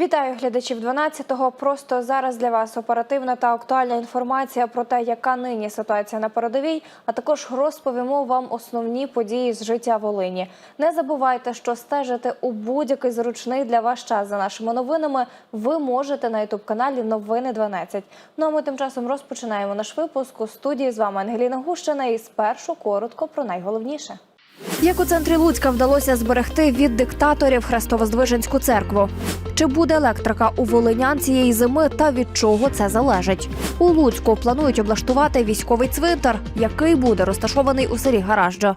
Вітаю глядачів 12-го. Просто зараз для вас оперативна та актуальна інформація про те, яка нині ситуація на передовій. А також розповімо вам основні події з життя Волині. Не забувайте, що стежити у будь-який зручний для вас час за нашими новинами. Ви можете на ютуб каналі Новини 12. Ну а ми тим часом розпочинаємо наш випуск у студії. З вами Ангеліна Гущина. І спершу коротко про найголовніше. Як у центрі Луцька вдалося зберегти від диктаторів Хрестово-Здвиженську церкву? Чи буде електрика у волинян цієї зими та від чого це залежить? У Луцьку планують облаштувати військовий цвинтар, який буде розташований у селі Гаражджа.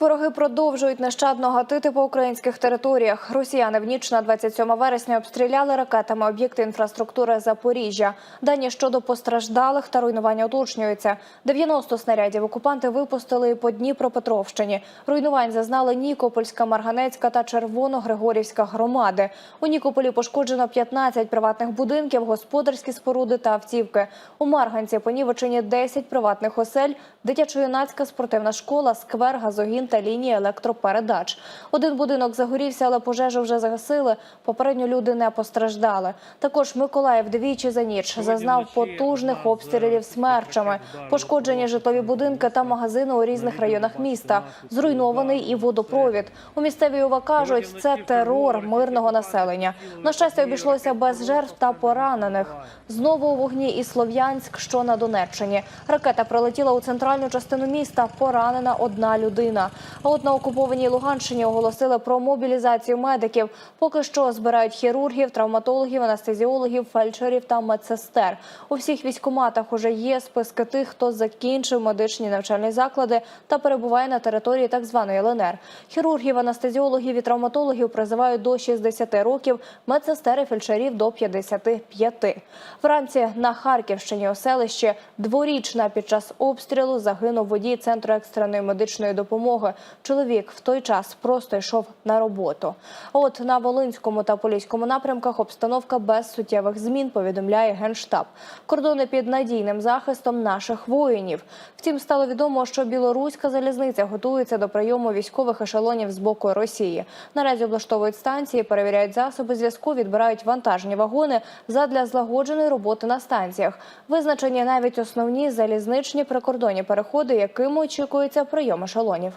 Вороги продовжують нещадно гатити по українських територіях. Росіяни в ніч на 27 вересня обстріляли ракетами об'єкти інфраструктури Запоріжжя. Дані щодо постраждалих та руйнування уточнюються. 90 снарядів окупанти випустили по Дніпропетровщині. Руйнувань зазнали Нікопольська, Марганецька та Червоно-Григорівська громади. У Нікополі пошкоджено 15 приватних будинків, господарські споруди та автівки. У Марганці понівечені 10 приватних осель, дитячо-юнацька спортивна школа, сквер, газогін та лінії електропередач. Один будинок загорівся, але пожежу вже загасили. Попередньо люди не постраждали. Також Миколаїв двічі за ніч зазнав потужних обстрілів смерчами. Пошкоджені житлові будинки та магазини у різних районах міста. Зруйнований і водопровід. У місцевій ОВА кажуть, це терор мирного населення. На щастя, обійшлося без жертв та поранених. Знову у вогні і Слов'янськ, що на Донеччині. Ракета прилетіла у центральну частину міста. Поранена одна людина. А от на окупованій Луганщині оголосили про мобілізацію медиків. Поки що збирають хірургів, травматологів, анестезіологів, фельдшерів та медсестер. У всіх військкоматах уже є списки тих, хто закінчив медичні навчальні заклади та перебуває на території так званої ЛНР. Хірургів, анестезіологів і травматологів призивають до 60 років, медсестер і фельдшерів до 55. Вранці на Харківщині у селищі дворічна під час обстрілу загинув водій центру екстреної медичної допомоги. Чоловік в той час просто йшов на роботу. От на Волинському та Поліському напрямках обстановка без суттєвих змін, повідомляє генштаб. Кордони під надійним захистом наших воїнів. Втім, стало відомо, що білоруська залізниця готується до прийому військових ешелонів з боку Росії. Наразі облаштовують станції, перевіряють засоби зв'язку, відбирають вантажні вагони задля злагодженої роботи на станціях. Визначені навіть основні залізничні прикордонні переходи, якими очікується прийом ешелонів.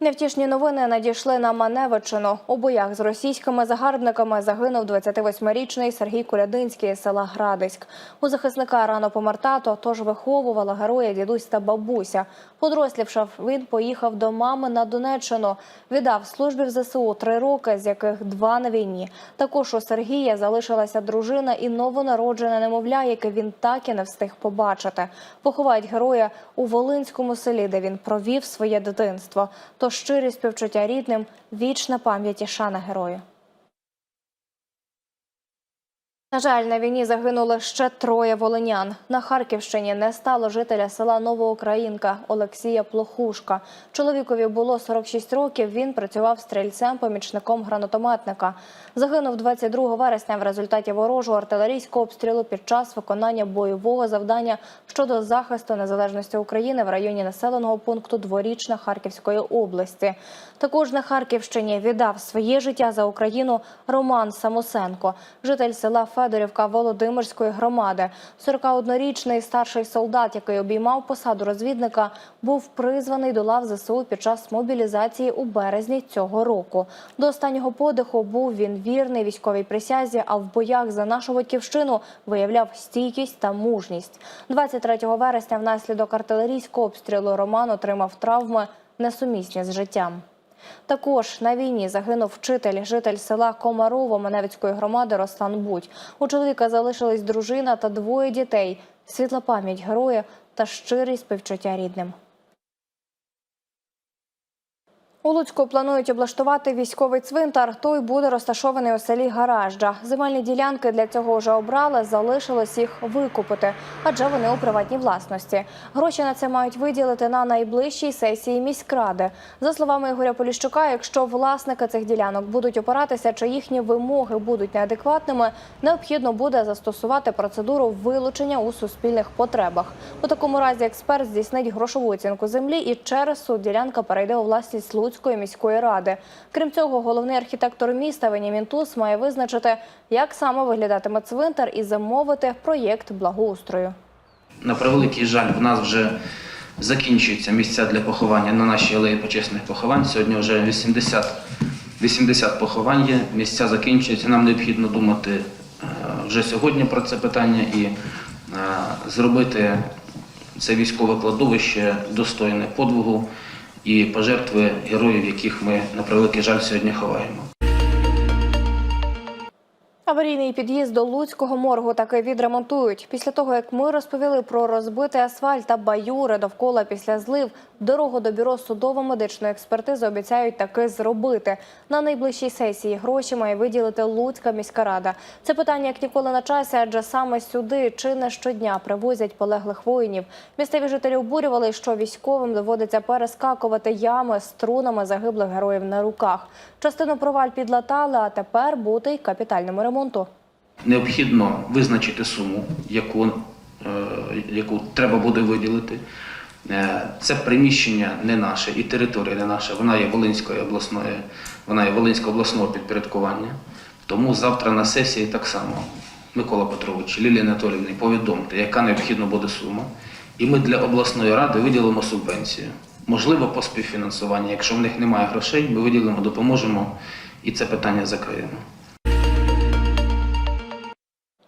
Невтішні новини надійшли на Маневичину. У боях з російськими загарбниками загинув 28-річний Сергій Кулядинський з села Градиськ. У захисника рано помер тато, тож виховувала героя дідусь та бабуся. Подрослівшав, він поїхав до мами на Донеччину. Віддав службі в ЗСУ три роки, з яких два на війні. Також у Сергія залишилася дружина і новонароджене немовля, яке він так і не встиг побачити. Поховають героя у Волинському селі, де він провів своє дитинство. Щирі співчуття рідним, вічна пам'ять і шана герою. На жаль, на війні загинули ще троє волинян. На Харківщині не стало жителя села Новоукраїнка Олексія Плохушка. Чоловікові було 46 років. Він працював стрільцем, помічником гранатометника. Загинув 22 вересня в результаті ворожого артилерійського обстрілу під час виконання бойового завдання щодо захисту незалежності України в районі населеного пункту Дворічна Харківської області. Також на Харківщині віддав своє життя за Україну Роман Самосенко, житель села Федорівка Володимирської громади. 41-річний старший солдат, який обіймав посаду розвідника, був призваний до лав ЗСУ під час мобілізації у березні цього року. До останнього подиху був він вірний військовій присязі, а в боях за нашу батьківщину виявляв стійкість та мужність. 23 вересня внаслідок артилерійського обстрілу Роман отримав травми несумісні з життям. Також на війні загинув вчитель, житель села Комарово Маневицької громади Руслан Будь. У чоловіка залишились дружина та двоє дітей. Світла пам'ять героя та щирі співчуття рідним. У Луцьку планують облаштувати військовий цвинтар. Той буде розташований у селі Гаражджа. Земельні ділянки для цього вже обрали. Залишилось їх викупити, адже вони у приватній власності. Гроші на це мають виділити на найближчій сесії міськради. За словами Ігоря Поліщука, якщо власники цих ділянок будуть опиратися, чи їхні вимоги будуть неадекватними, необхідно буде застосувати процедуру вилучення у суспільних потребах. У такому разі експерт здійснить грошову оцінку землі і через суд ділянка перейде у власність Луцької Луцької міської ради. Крім цього, головний архітектор міста Венімін Тус має визначити, як саме виглядатиме цвинтар і замовити проєкт благоустрою. На превеликий жаль, в нас вже закінчуються місця для поховання на нашій алеї почесних поховань. Сьогодні вже 80, 80 поховань є, місця закінчуються. Нам необхідно думати е, вже сьогодні про це питання і е, зробити це військове кладовище достойне подвигу і пожертви героїв, яких ми на превеликий жаль сьогодні ховаємо. Аварійний під'їзд до Луцького моргу таки відремонтують. Після того, як ми розповіли про розбитий асфальт та баюри довкола після злив, дорогу до бюро судово-медичної експертизи обіцяють таки зробити. На найближчій сесії гроші має виділити Луцька міська рада. Це питання як ніколи на часі, адже саме сюди чи не щодня привозять полеглих воїнів. Місцеві жителі обурювали, що військовим доводиться перескакувати ями з трунами загиблих героїв на руках. Частину проваль підлатали, а тепер бути й капітальному ремонту. Необхідно визначити суму, яку, е, яку треба буде виділити. Е, Це приміщення не наше і територія не наша, вона є Волинської обласної, вона є Волинського обласного підпорядкування. Тому завтра на сесії так само Микола Петрович, Лілія Анатоліївні, повідомте, яка необхідна буде сума. І ми для обласної ради виділимо субвенцію. Можливо, по співфінансуванню. Якщо в них немає грошей, ми виділимо, допоможемо і це питання закриємо.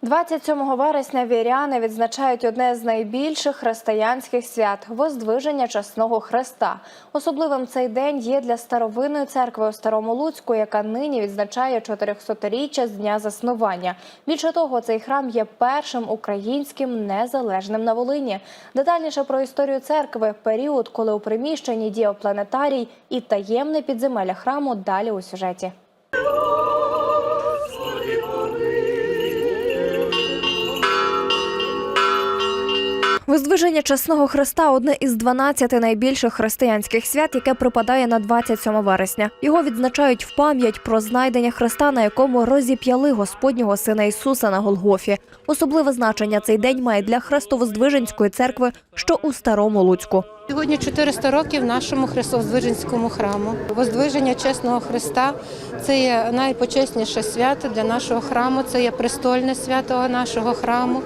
27 вересня віряни відзначають одне з найбільших християнських свят Воздвиження Чесного Христа. Особливим цей день є для старовинної церкви у Старому Луцьку, яка нині відзначає 400-річчя з дня заснування. Більше того, цей храм є першим українським незалежним на Волині. Детальніше про історію церкви, період, коли у приміщенні діяв планетарій і таємне підземелля храму далі у сюжеті. Воздвиження Чесного Христа одне із 12 найбільших християнських свят, яке припадає на 27 вересня. Його відзначають в пам'ять про знайдення Христа, на якому розіп'яли Господнього Сина Ісуса на Голгофі. Особливе значення цей день має для Хрестовоздвиженської церкви, що у Старому Луцьку. Сьогодні 400 років нашому Христоздвиженському храму. Воздвиження чесного Христа це є найпочесніше свято для нашого храму, це є престольне свято нашого храму.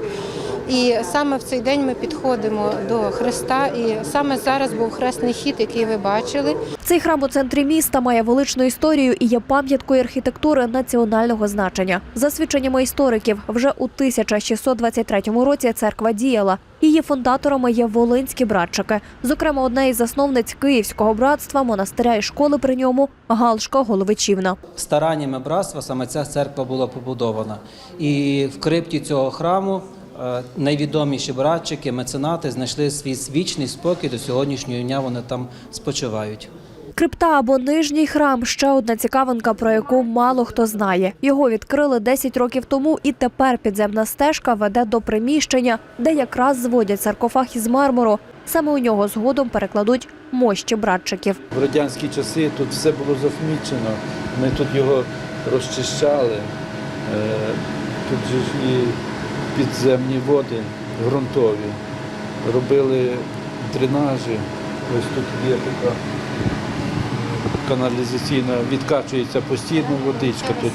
І саме в цей день ми підходимо до Христа. І саме зараз був хресний хід, який ви бачили. Цей храм у центрі міста має величну історію і є пам'яткою архітектури національного значення. За свідченнями істориків, вже у 1623 році церква діяла. Її фундаторами є волинські братчики. Зокрема, одна із засновниць Київського братства, монастиря і школи при ньому Галшка Головичівна. стараннями братства саме ця церква була побудована. І в крипті цього храму найвідоміші братчики, меценати знайшли свій вічний спокій до сьогоднішнього дня. Вони там спочивають. Крипта або нижній храм ще одна цікавинка, про яку мало хто знає. Його відкрили 10 років тому, і тепер підземна стежка веде до приміщення, де якраз зводять саркофаг із мармуру. Саме у нього згодом перекладуть мощі братчиків. В радянські часи тут все було захмічено. Ми тут його розчищали. Е, Тут же ж і підземні води ґрунтові. Робили дренажі. Ось тут є така каналізаційна, відкачується постійно водичка тут.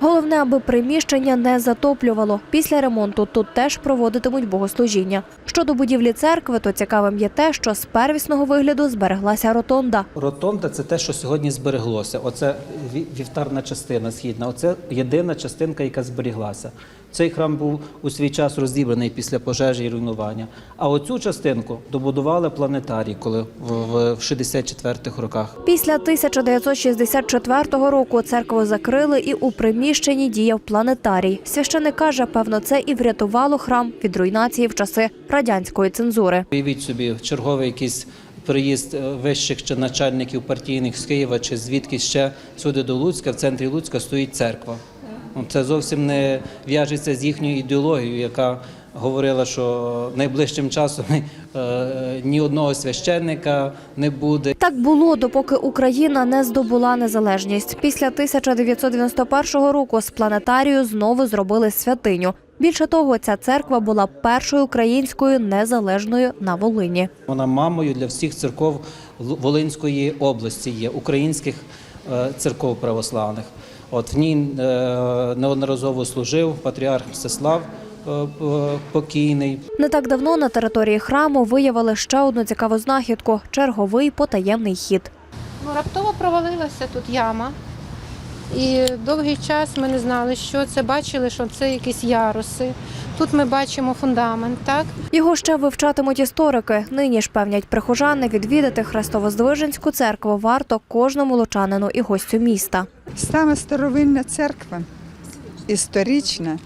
Головне, аби приміщення не затоплювало. Після ремонту тут теж проводитимуть богослужіння. Щодо будівлі церкви, то цікавим є те, що з первісного вигляду збереглася ротонда. Ротонда це те, що сьогодні збереглося. Оце ві- вівтарна частина східна. Оце єдина частинка, яка зберіглася. Цей храм був у свій час розібраний після пожежі і руйнування. А оцю частинку добудували планетарій, коли в, в, в 64-х роках. Після 1964 року церкву закрили і у приміщенні діяв планетарій. Священик каже, певно, це і врятувало храм від руйнації в часи радянської цензури. Уявіть собі, черговий якийсь приїзд е, вищих чи начальників партійних з Києва чи звідки ще сюди до Луцька, в центрі Луцька стоїть церква. Ну, Це зовсім не в'яжеться з їхньою ідеологією, яка говорила, що найближчим часом е, ні одного священника не буде. Так було, допоки Україна не здобула незалежність. Після 1991 року з планетарію знову зробили святиню. Більше того, ця церква була першою українською незалежною на Волині. Вона мамою для всіх церков Волинської області є, українських е, церков православних. От в ній е, неодноразово служив патріарх Мстислав е, е, покійний. Не так давно на території храму виявили ще одну цікаву знахідку черговий потаємний хід. Ну, раптово провалилася тут яма. І довгий час ми не знали, що це. Бачили, що це якісь яруси. Тут ми бачимо фундамент, так? Його ще вивчатимуть історики. Нині ж певнять прихожани відвідати Хрестово-Здвиженську церкву варто кожному лучанину і гостю міста. Саме старовинна церква, історична,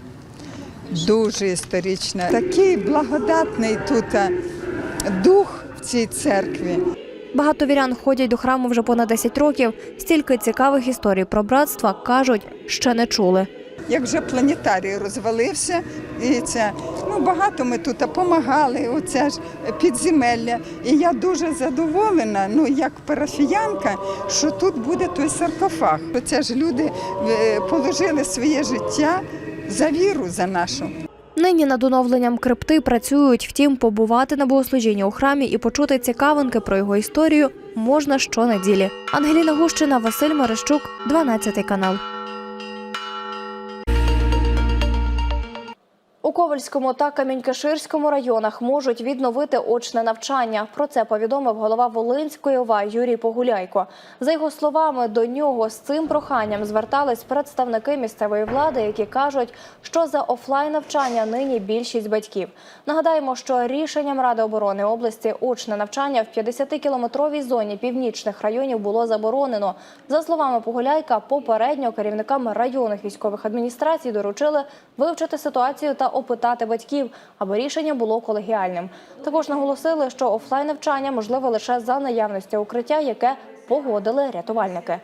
дуже історична. Такий благодатний тут дух в цій церкві. Багато вірян ходять до храму вже понад 10 років. Стільки цікавих історій про братства кажуть, ще не чули. Як вже планетарій розвалився, і це ну багато ми тут допомагали. Оце ж підземелля. І я дуже задоволена, ну як парафіянка, що тут буде той саркофаг. Це ж люди е, положили своє життя за віру за нашу. Нині над оновленням крипти працюють. Втім, побувати на богослужінні у храмі і почути цікавинки про його історію можна щонеділі. Ангеліна Гущина, Василь Марищук, 12 канал. У Ковальському та Камінькаширському районах можуть відновити очне навчання. Про це повідомив голова Волинської ОВА Юрій Погуляйко. За його словами, до нього з цим проханням звертались представники місцевої влади, які кажуть, що за офлайн навчання нині більшість батьків. Нагадаємо, що рішенням Ради оборони області очне навчання в 50-кілометровій зоні північних районів було заборонено. За словами Погуляйка, попередньо керівникам районних військових адміністрацій доручили вивчити ситуацію та опитати батьків, аби рішення було колегіальним. Також наголосили, що офлайн навчання можливе лише за наявності укриття, яке погодили рятувальники.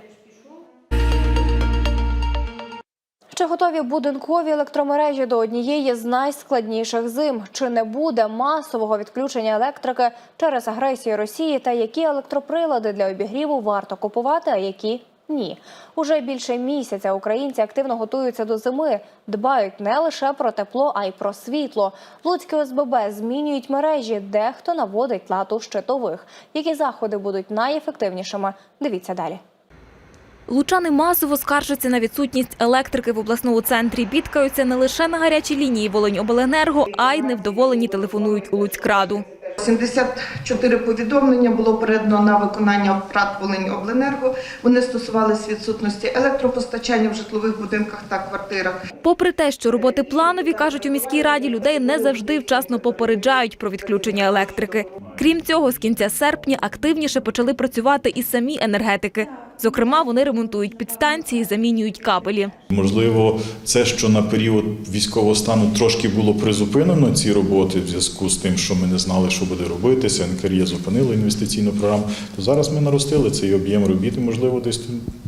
Чи готові будинкові електромережі до однієї з найскладніших зим? Чи не буде масового відключення електрики через агресію Росії? Та які електроприлади для обігріву варто купувати, а які ні? Уже більше місяця українці активно готуються до зими, дбають не лише про тепло, а й про світло. Луцькі ОСББ змінюють мережі, дехто наводить лад у щитових. Які заходи будуть найефективнішими? Дивіться далі. Лучани масово скаржаться на відсутність електрики в обласному центрі. Бідкаються не лише на гарячій лінії Волинь-Обленерго, а й невдоволені телефонують у Луцькраду. 74 повідомлення було передано на виконання ПРАТ «Волиньобленерго». Вони стосувалися відсутності електропостачання в житлових будинках та квартирах. Попри те, що роботи планові, кажуть у міській раді, людей не завжди вчасно попереджають про відключення електрики. Крім цього, з кінця серпня активніше почали працювати і самі енергетики. Зокрема, вони ремонтують підстанції, замінюють кабелі. Можливо, це, що на період військового стану трошки було призупинено ці роботи в зв'язку з тим, що ми не знали, що буде робитися. НКРЄ зупинило інвестиційну програму. То зараз ми наростили цей об'єм робіт. Можливо, десь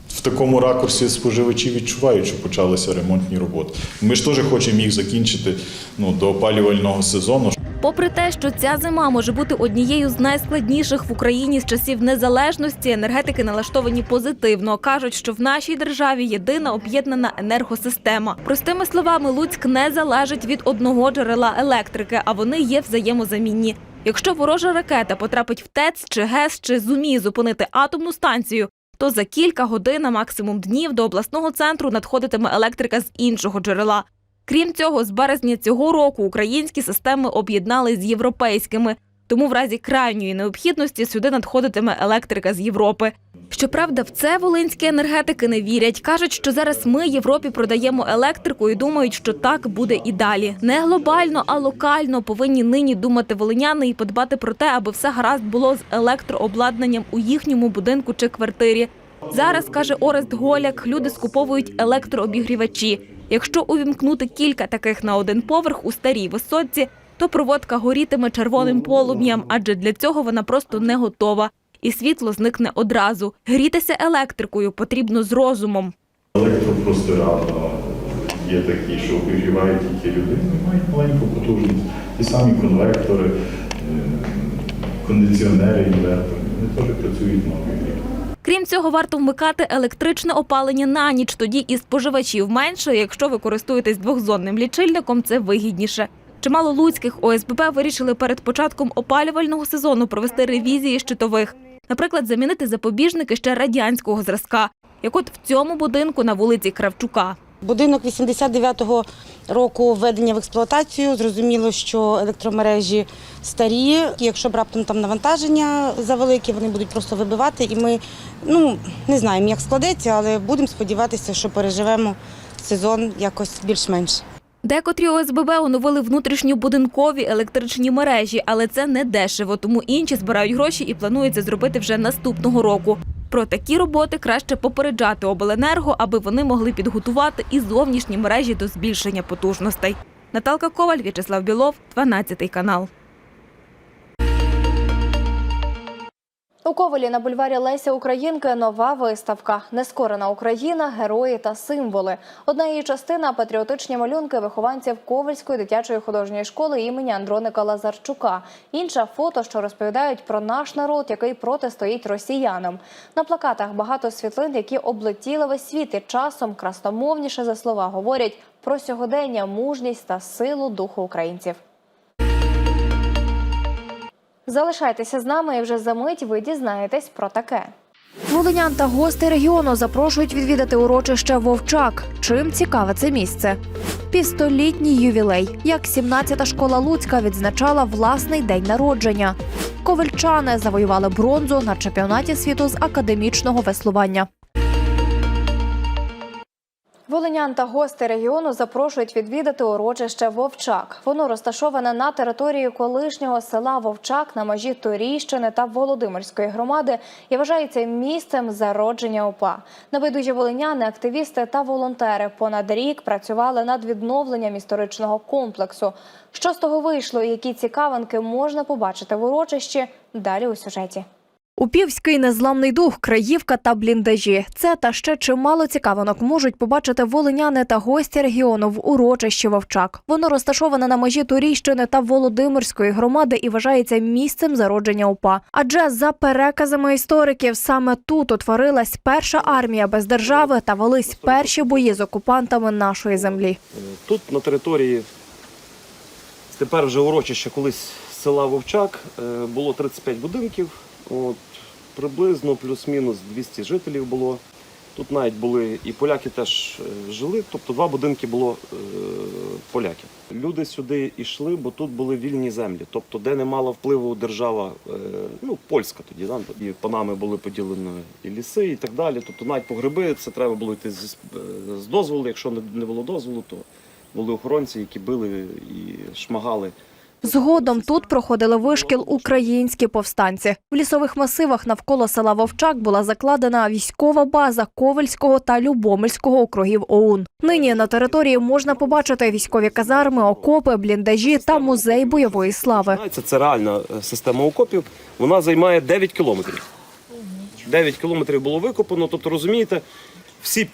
в такому ракурсі споживачі відчувають, що почалися ремонтні роботи. Ми ж теж хочемо їх закінчити ну, до опалювального сезону. Попри те, що ця зима може бути однією з найскладніших в Україні з часів незалежності, енергетики налаштовані позитивно. кажуть, що в нашій державі єдина об'єднана енергосистема. Простими словами, Луцьк не залежить від одного джерела електрики, а вони є взаємозамінні. Якщо ворожа ракета потрапить в ТЕЦ чи ГЕС чи зуміє зупинити атомну станцію, то за кілька годин, максимум днів, до обласного центру надходитиме електрика з іншого джерела. Крім цього, з березня цього року українські системи об'єднали з європейськими, тому в разі крайньої необхідності сюди надходитиме електрика з Європи. Щоправда, в це волинські енергетики не вірять. кажуть, що зараз ми Європі продаємо електрику і думають, що так буде і далі. Не глобально, а локально повинні нині думати волиняни і подбати про те, аби все гаразд було з електрообладнанням у їхньому будинку чи квартирі. Зараз каже Орест Голяк, люди скуповують електрообігрівачі. Якщо увімкнути кілька таких на один поверх у старій висотці, то проводка горітиме червоним полум'ям, адже для цього вона просто не готова. І світло зникне одразу. Грітися електрикою потрібно з розумом. Електропростира є такі, що обігрівають тільки людину і мають маленьку потужність. Ті самі конвектори, е, кондиціонери, інвертори. Вони теж працюють на нові. Крім цього, варто вмикати електричне опалення на ніч. Тоді і споживачів менше. Якщо ви користуєтесь двохзонним лічильником, це вигідніше. Чимало луцьких ОСББ вирішили перед початком опалювального сезону провести ревізії щитових. Наприклад, замінити запобіжники ще радянського зразка, як от в цьому будинку на вулиці Кравчука. Будинок 89-го року введення в експлуатацію. Зрозуміло, що електромережі старі. Якщо б раптом там навантаження завелике, вони будуть просто вибивати. І ми ну не знаємо, як складеться, але будемо сподіватися, що переживемо сезон якось більш-менш. Декотрі ОСББ оновили внутрішньобудинкові електричні мережі, але це не дешево, тому інші збирають гроші і планують це зробити вже наступного року. Про такі роботи краще попереджати обленерго, аби вони могли підготувати і зовнішні мережі до збільшення потужностей. Наталка Коваль, В'ячеслав Білов, 12 канал. У Ковелі на бульварі Леся Українки нова виставка Нескорена Україна, герої та символи. Одна її частина патріотичні малюнки вихованців Ковельської дитячої художньої школи імені Андроника Лазарчука. Інша фото, що розповідають про наш народ, який протистоїть росіянам. На плакатах багато світлин, які облетіли весь світ і часом красномовніше за слова говорять про сьогодення, мужність та силу духу українців. Залишайтеся з нами і вже за мить ви дізнаєтесь про таке. Волинян та гости регіону запрошують відвідати урочище Вовчак. Чим цікаве це місце? Півстолітній ювілей, як 17-та школа Луцька відзначала власний день народження. Ковальчани завоювали бронзу на чемпіонаті світу з академічного веслування. Волинян та гости регіону запрошують відвідати урочище Вовчак. Воно розташоване на території колишнього села Вовчак на межі Торійщини та Володимирської громади і вважається місцем зародження ОПА. Небайдужі волиняни, активісти та волонтери понад рік працювали над відновленням історичного комплексу. Що з того вийшло і які цікавинки можна побачити в урочищі? Далі у сюжеті. Упівський незламний дух, краївка та бліндажі. Це та ще чимало цікавинок можуть побачити волиняни та гості регіону в урочищі Вовчак. Воно розташоване на межі Турійщини та Володимирської громади і вважається місцем зародження УПА. Адже за переказами істориків саме тут утворилась перша армія без держави та велись перші бої з окупантами нашої землі. Тут на території тепер вже урочище колись села Вовчак е, було 35 будинків. От, приблизно плюс-мінус 200 жителів було. Тут навіть були і поляки теж е, жили, тобто два будинки було е, поляків. Люди сюди йшли, бо тут були вільні землі, тобто де не мала впливу держава, е, ну польська тоді, да? і по нами були поділені і ліси, і так далі. Тобто навіть по гриби це треба було йти з, е, з дозволу. Якщо не було дозволу, то були охоронці, які били і шмагали. Згодом тут проходили вишкіл українські повстанці. В лісових масивах навколо села Вовчак була закладена військова база Ковельського та Любомельського округів ОУН. Нині на території можна побачити військові казарми, окопи, бліндажі та музей бойової слави. Це, реальна е, система окопів. Вона займає 9 кілометрів. 9 кілометрів було викопано. Тобто, розумієте, всі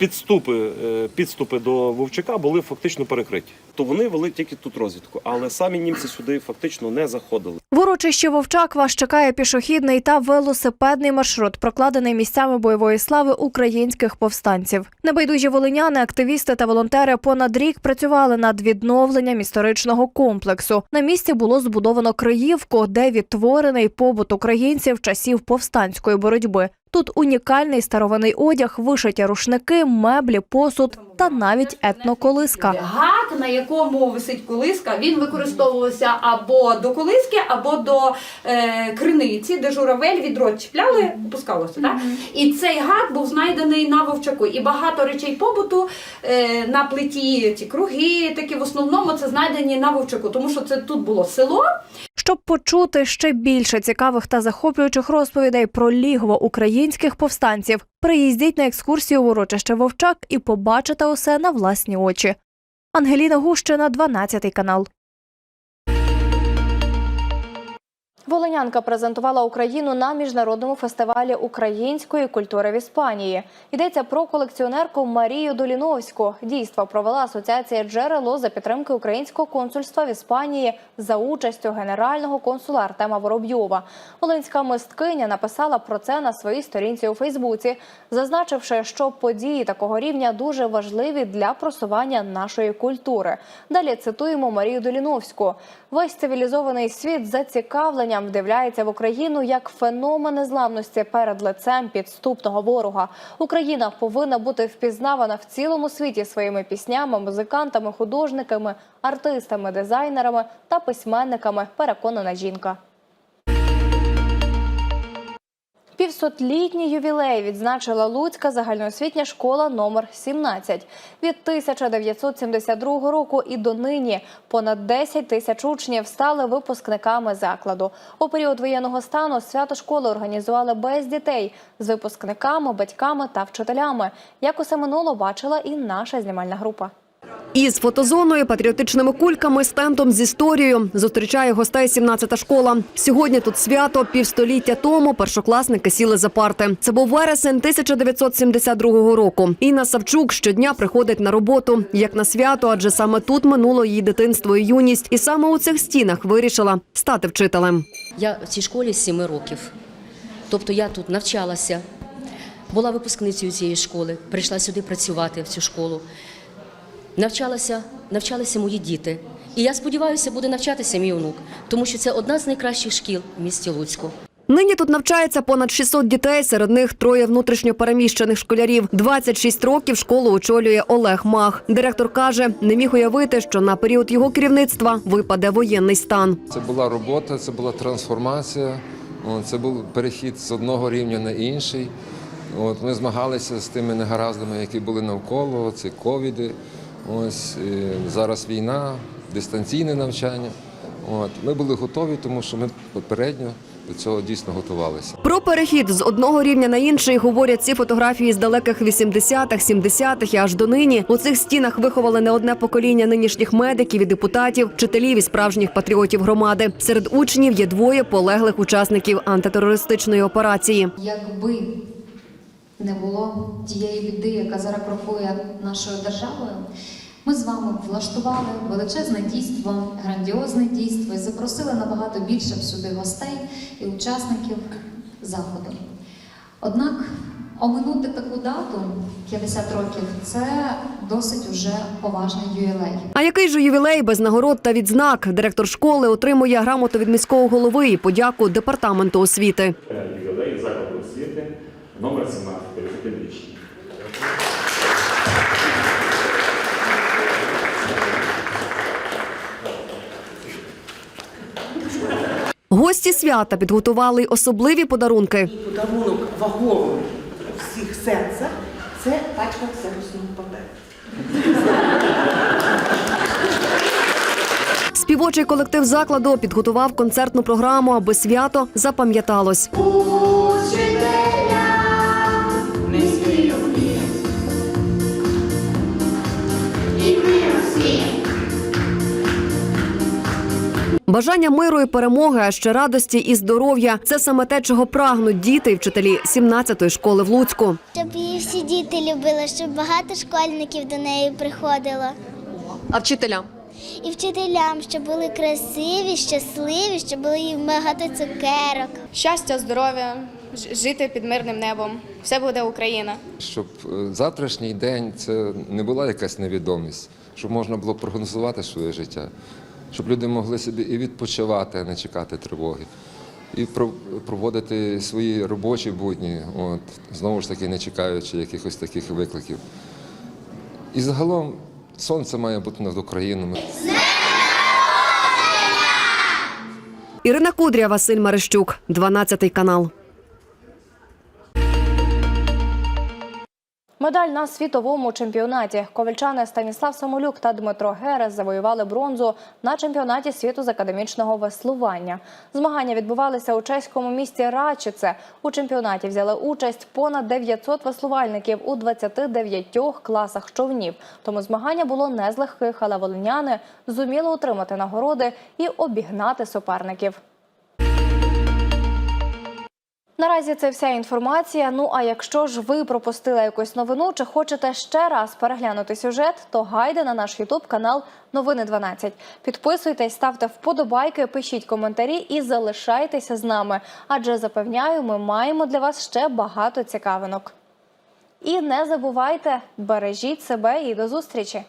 підступи, е, підступи до Вовчака були фактично перекриті. То вони вели тільки тут розвідку, але самі німці сюди фактично не заходили. В урочищі Вовчак вас чекає пішохідний та велосипедний маршрут, прокладений місцями бойової слави українських повстанців. Небайдужі волиняни, активісти та волонтери понад рік працювали над відновленням історичного комплексу. На місці було збудовано Криївку, де відтворений побут українців часів повстанської боротьби. Тут унікальний старовинний одяг, вишиті рушники, меблі, посуд та навіть етноколиска. Гак, на якому висить колиска, він використовувався або до колиски, або до е, криниці, де журавель відро чіпляли, опускалося. Так? І цей гак був знайдений на вовчаку. І багато речей побуту е, на плиті, ці круги, такі в основному це знайдені на вовчаку, тому що це тут було село. Щоб почути ще більше цікавих та захоплюючих розповідей про лігво українських повстанців, приїздіть на екскурсію в урочище Вовчак і побачите усе на власні очі. Ангеліна Гущина, 12 канал. Волинянка презентувала Україну на міжнародному фестивалі української культури в Іспанії. Йдеться про колекціонерку Марію Доліновську. Дійство провела асоціація джерело за підтримки українського консульства в Іспанії за участю генерального консула Артема Воробйова. Волинська мисткиня написала про це на своїй сторінці у Фейсбуці, зазначивши, що події такого рівня дуже важливі для просування нашої культури. Далі цитуємо Марію Доліновську. Весь цивілізований світ з зацікавленням вдивляється в Україну як феномен незламності перед лицем підступного ворога. Україна повинна бути впізнавана в цілому світі своїми піснями, музикантами, художниками, артистами, дизайнерами та письменниками. Переконана жінка. Півсотлітній ювілей відзначила Луцька загальноосвітня школа номер 17. Від 1972 року і до нині понад 10 тисяч учнів стали випускниками закладу. У період воєнного стану свято школи організували без дітей з випускниками, батьками та вчителями. Як усе минуло, бачила і наша знімальна група. Із фотозоною, патріотичними кульками, стендом з історією зустрічає гостей 17-та школа. Сьогодні тут свято півстоліття тому першокласники сіли за парти. Це був вересень 1972 року. Інна Савчук щодня приходить на роботу як на свято, адже саме тут минуло її дитинство і юність, і саме у цих стінах вирішила стати вчителем. Я в цій школі з 7 років. Тобто я тут навчалася, була випускницею цієї школи, прийшла сюди працювати в цю школу. Навчалася, навчалися мої діти. І я сподіваюся, буде навчатися мій онук, тому що це одна з найкращих шкіл в місті Луцьку. Нині тут навчається понад 600 дітей, серед них троє внутрішньопереміщених школярів. 26 років школу очолює Олег Мах. Директор каже, не міг уявити, що на період його керівництва випаде воєнний стан. Це була робота, це була трансформація, це був перехід з одного рівня на інший. От, ми змагалися з тими негараздами, які були навколо, це ковіди. Ось зараз війна, дистанційне навчання. От, ми були готові, тому що ми попередньо до цього дійсно готувалися. Про перехід з одного рівня на інший говорять ці фотографії з далеких 80-х, 70-х і аж до нині. У цих стінах виховали не одне покоління нинішніх медиків і депутатів, вчителів і справжніх патріотів громади. Серед учнів є двоє полеглих учасників антитерористичної операції. Якби не було тієї біди, яка зараз крокує нашою державою, ми з вами влаштували величезне дійство, грандіозне дійство і запросили набагато більше б сюди гостей і учасників заходу. Однак оминути таку дату 50 років це досить уже поважний ювілей. А який же ювілей без нагород та відзнак? Директор школи отримує грамоту від міського голови і подяку департаменту освіти. ювілей закладу освіти номер 17 50-річний. Гості свята підготували особливі подарунки. Подарунок вагомий у всіх серцях це пачка ксероксного паперу. Співочий колектив закладу підготував концертну програму, аби свято запам'яталось. Бажання миру і перемоги, а ще радості і здоров'я це саме те, чого прагнуть діти і вчителі 17-ї школи в Луцьку. Щоб її всі діти любили, щоб багато школьників до неї приходило. А вчителям? І вчителям, щоб були красиві, щасливі, щоб було їм багато цукерок. Щастя, здоров'я, жити під мирним небом. Все буде Україна. Щоб е, завтрашній день це не була якась невідомість, щоб можна було прогнозувати своє життя, щоб люди могли собі і відпочивати, а не чекати тривоги, і проводити свої робочі будні, от, знову ж таки не чекаючи якихось таких викликів. І загалом сонце має бути над Україною. Ірина Кудря, Василь Марищук, 12 канал. Медаль на світовому чемпіонаті. Ковальчани Станіслав Самолюк та Дмитро Герес завоювали бронзу на чемпіонаті світу з академічного веслування. Змагання відбувалися у чеському місті Рачице. У чемпіонаті взяли участь понад 900 веслувальників у 29 класах човнів. Тому змагання було не з легких, але волиняни зуміли отримати нагороди і обігнати суперників. Наразі це вся інформація. Ну а якщо ж ви пропустили якусь новину чи хочете ще раз переглянути сюжет, то гайде на наш Ютуб канал Новини 12. Підписуйтесь, ставте вподобайки, пишіть коментарі і залишайтеся з нами. Адже запевняю, ми маємо для вас ще багато цікавинок. І не забувайте, бережіть себе і до зустрічі!